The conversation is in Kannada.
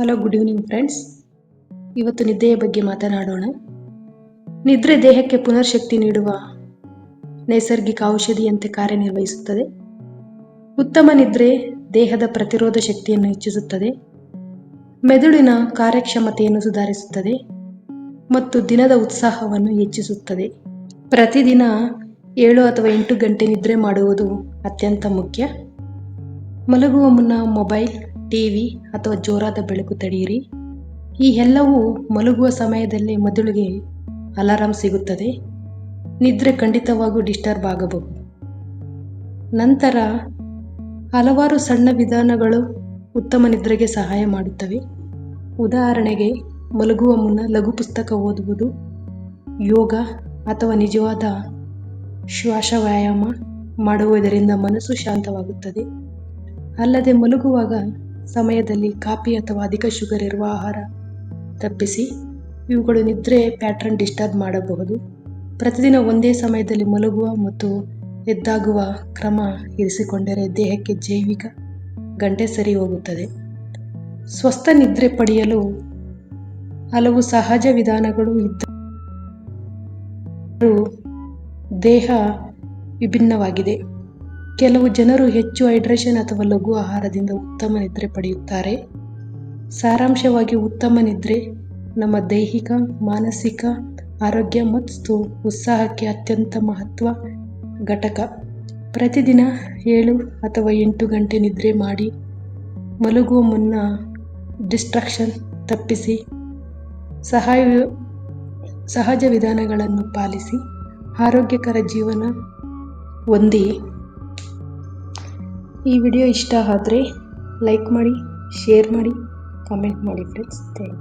ಹಲೋ ಗುಡ್ ಈವ್ನಿಂಗ್ ಫ್ರೆಂಡ್ಸ್ ಇವತ್ತು ನಿದ್ದೆಯ ಬಗ್ಗೆ ಮಾತನಾಡೋಣ. ನಿದ್ರೆ ದೇಹಕ್ಕೆ ಪುನರ್ಶಕ್ತಿ ನೀಡುವ ನೈಸರ್ಗಿಕ ಔಷಧಿಯಂತೆ ಕಾರ್ಯನಿರ್ವಹಿಸುತ್ತದೆ. ಉತ್ತಮ ನಿದ್ರೆ ದೇಹದ ಪ್ರತಿರೋಧ ಶಕ್ತಿಯನ್ನು ಹೆಚ್ಚಿಸುತ್ತದೆ. ಮೆದುಳಿನ ಕಾರ್ಯಕ್ಷಮತೆಯನ್ನು ಸುಧಾರಿಸುತ್ತದೆ ಮತ್ತು ದಿನದ ಉತ್ಸಾಹವನ್ನು ಹೆಚ್ಚಿಸುತ್ತದೆ. ಪ್ರತಿದಿನ ಏಳು ಅಥವಾ ಎಂಟು ಗಂಟೆ ನಿದ್ರೆ ಮಾಡುವುದು ಅತ್ಯಂತ ಮುಖ್ಯ. ಮಲಗುವ ಮುನ್ನ ಮೊಬೈಲ್ ಟಿವಿ ಅಥವಾ ಜೋರಾದ ಬೆಳಕು ತಡೆಯಿರಿ. ಈ ಎಲ್ಲವೂ ಮಲಗುವ ಸಮಯದಲ್ಲಿ ಮೆದುಳಿಗೆ ಅಲಾರಾಂ ಸಿಗುತ್ತದೆ. ನಿದ್ರೆ ಖಂಡಿತವಾಗೂ ಡಿಸ್ಟರ್ಬ್ ಆಗಬಹುದು. ನಂತರ ಹಲವಾರು ಸಣ್ಣ ವಿಧಾನಗಳು ಉತ್ತಮ ನಿದ್ರೆಗೆ ಸಹಾಯ ಮಾಡುತ್ತವೆ. ಉದಾಹರಣೆಗೆ, ಮಲಗುವ ಮುನ್ನ ಲಘು ಪುಸ್ತಕ ಓದುವುದು, ಯೋಗ ಅಥವಾ ನಿಜವಾದ ಶ್ವಾಸ ವ್ಯಾಯಾಮ ಮಾಡುವುದರಿಂದ ಮನಸ್ಸು ಶಾಂತವಾಗುತ್ತದೆ. ಅಲ್ಲದೆ ಮಲಗುವಾಗ ಸಮಯದಲ್ಲಿ ಕಾಫಿ ಅಥವಾ ಅಧಿಕ ಶುಗರ್ ಇರುವ ಆಹಾರ ತಪ್ಪಿಸಿ, ಇವುಗಳು ನಿದ್ರೆ ಪ್ಯಾಟ್ರನ್ ಡಿಸ್ಟರ್ಬ್ ಮಾಡಬಹುದು. ಪ್ರತಿದಿನ ಒಂದೇ ಸಮಯದಲ್ಲಿ ಮಲಗುವ ಮತ್ತು ಎದ್ದಾಗುವ ಕ್ರಮ ಇರಿಸಿಕೊಂಡರೆ ದೇಹಕ್ಕೆ ಜೈವಿಕ ಗಂಟೆ ಸರಿ ಹೋಗುತ್ತದೆ. ಸ್ವಸ್ಥ ನಿದ್ರೆ ಪಡೆಯಲು ಹಲವು ಸಹಜ ವಿಧಾನಗಳು ಇದ್ದರೂ ದೇಹ ವಿಭಿನ್ನವಾಗಿದೆ. ಕೆಲವು ಜನರು ಹೆಚ್ಚು ಹೈಡ್ರೇಷನ್ ಅಥವಾ ಲಘು ಆಹಾರದಿಂದ ಉತ್ತಮ ನಿದ್ರೆ ಪಡೆಯುತ್ತಾರೆ. ಸಾರಾಂಶವಾಗಿ ಉತ್ತಮ ನಿದ್ರೆ ನಮ್ಮ ದೈಹಿಕ, ಮಾನಸಿಕ, ಆರೋಗ್ಯ ಮತ್ತು ಉತ್ಸಾಹಕ್ಕೆ ಅತ್ಯಂತ ಮಹತ್ವ ಘಟಕ. ಪ್ರತಿದಿನ ಏಳು ಅಥವಾ ಎಂಟು ಗಂಟೆ ನಿದ್ರೆ ಮಾಡಿ ಮಲಗುವ ಮುನ್ನ ಡಿಸ್ಟ್ರಾಕ್ಷನ್ ತಪ್ಪಿಸಿ ಸಹಾಯ ಸಹಜ ವಿಧಾನಗಳನ್ನು ಪಾಲಿಸಿ ಆರೋಗ್ಯಕರ ಜೀವನ ಹೊಂದಿ ಈ ವಿಡಿಯೋ ಇಷ್ಟ ಆದರೆ ಲೈಕ್ ಮಾಡಿ ಶೇರ್ ಮಾಡಿ ಕಮೆಂಟ್ ಮಾಡಿ ಫ್ರೆಂಡ್ಸ್ ಥ್ಯಾಂಕ್